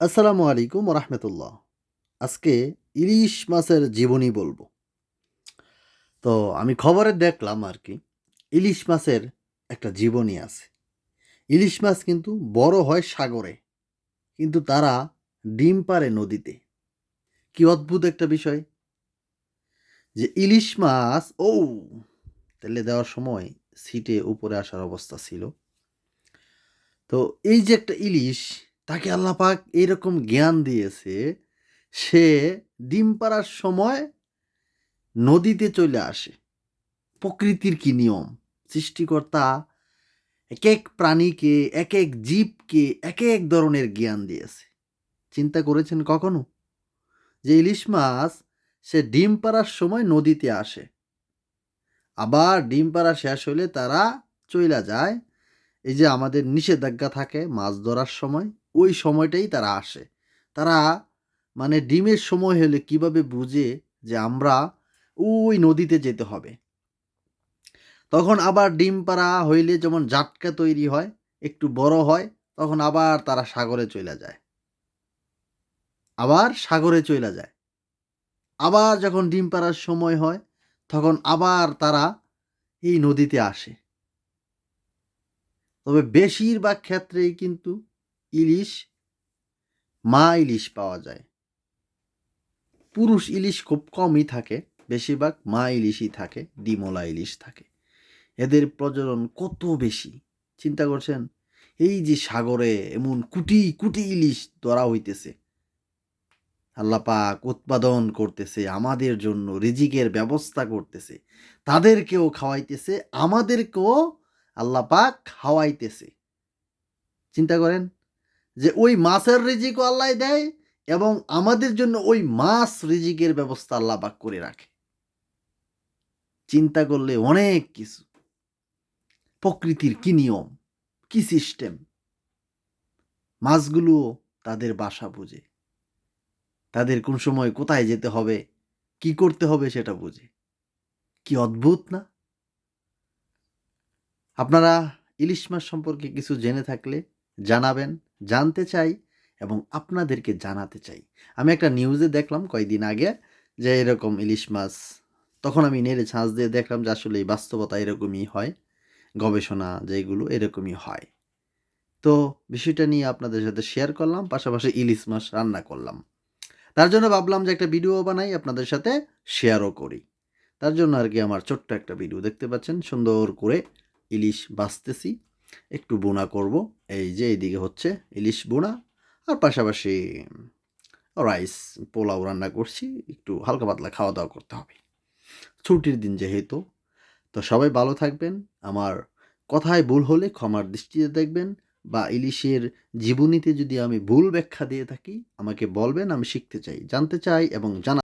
আসসালামু আলাইকুম রহমতুল্লাহ। আজকে ইলিশ মাছের জীবনী বলব। তো আমি খবরে দেখলাম আর কি, ইলিশ মাছের একটা জীবনী আছে। ইলিশ মাছ কিন্তু বড় হয় সাগরে, কিন্তু তারা ডিম পারে নদীতে। কি অদ্ভুত একটা বিষয় যে ইলিশ মাছ ও তেলে দেওয়ার সময় সিটে উপরে আসার অবস্থা ছিল। তো এই যে একটা ইলিশ তাকে আল্লাহ পাক এইরকম জ্ঞান দিয়েছে, সে ডিম পাড়ার সময় নদীতে চলে আসে। প্রকৃতির কি নিয়ম? সৃষ্টিকর্তা এক এক প্রাণীকে, এক এক জীবকে, এক এক ধরনের জ্ঞান দিয়েছে। চিন্তা করেছেন কখনো? যে ইলিশ মাছ, সে ডিম পাড়ার সময় নদীতে আসে। আবার ডিম পাড়া শেষ হলে তারা চইলা যায়। এই যে আমাদের নিষেধাজ্ঞা থাকে মাছ ধরার সময়। ওই সময়টাই তারা আসে। তারা মানে ডিমের সময় হলে কীভাবে বুঝে যে আমরা ওই নদীতে যেতে হবে? তখন আবার ডিম পাড়া হইলে যেমন জাটকা তৈরি হয়, একটু বড় হয়, তখন আবার তারা সাগরে চলে যায়। আবার সাগরে চলে যায়। আবার যখন ডিম পাড়ার সময় হয়, তখন আবার তারা এই নদীতে আসে। তবে বেশিরভাগ ক্ষেত্রেই কিন্তু ইলিশ, মা ইলিশ পাওয়া যায়। পুরুষ ইলিশ খুব কমই থাকে, বেশিরভাগ মা ইলিশই থাকে, ডিমলা ইলিশ থাকে। এদের প্রজনন কত বেশি? চিন্তা করছেন? এই যে সাগরে এমন কুটি কুটি ইলিশ ধরা হইতেছে। আল্লাপাক উৎপাদন করতেছে, আমাদের জন্য রিজিকের ব্যবস্থা করতেছে। তাদেরকেও খাওয়াইতেছে, আমাদেরকেও আল্লাপাক খাওয়াইতেছে। চিন্তা করেন? যে ওই মাছের রিজিকও আল্লাহ দেয় এবং আমাদের জন্য ওই মাছ রিজিকের ব্যবস্থা আল্লাহ পাক করে রাখে। চিন্তা করলে অনেক কিছু। প্রকৃতির কি নিয়ম, কি সিস্টেম? মাছগুলো তাদের বাসা বুঝে। তাদের কোন সময় কোথায় যেতে হবে, কি করতে হবে সেটা বুঝে। কি অদ্ভুত না? আপনারা ইলিশ মাছ সম্পর্কে কিছু জেনে থাকলে জানাবেন। জানতে চাই এবং আপনাদেরকে জানাতে চাই। আমি একটা নিউজে দেখলাম কয়েকদিন আগে যে এরকম ইলিশ মাছ, তখন আমি নেড়ে ছাঁচ দিয়ে দেখলাম যে আসলে এই বাস্তবতা এরকমই হয়, গবেষণা যেগুলো এরকমই হয়। তো বিষয়টা নিয়ে আপনাদের সাথে শেয়ার করলাম, পাশাপাশি ইলিশ মাছ রান্না করলাম। তার জন্য ভাবলাম যে একটা ভিডিও বানাই, আপনাদের সাথে শেয়ারও করি। তার জন্য আর কি আমার ছোট্ট একটা ভিডিও দেখতে পাচ্ছেন, সুন্দর করে ইলিশ বাছতেছি একটু বোনা করব। এই যে এইদিকে হচ্ছে ইলিশ বোনা আর পাশাপাশি রাইস, পোলাও রান্না করছি। একটু হালকা পাতলা খাওয়া দাওয়া করতে হবে। ছুটির দিন যেহেতু, তো সবাই ভালো থাকবেন। আমার কথায় ভুল হলে ক্ষমার দৃষ্টিতে দেখবেন বা ইলিশের জীবনীতে যদি আমি ভুল ব্যাখ্যা দিয়ে থাকি, আমাকে বলবেন, আমি শিখতে চাই, জানতে চাই এবং জানা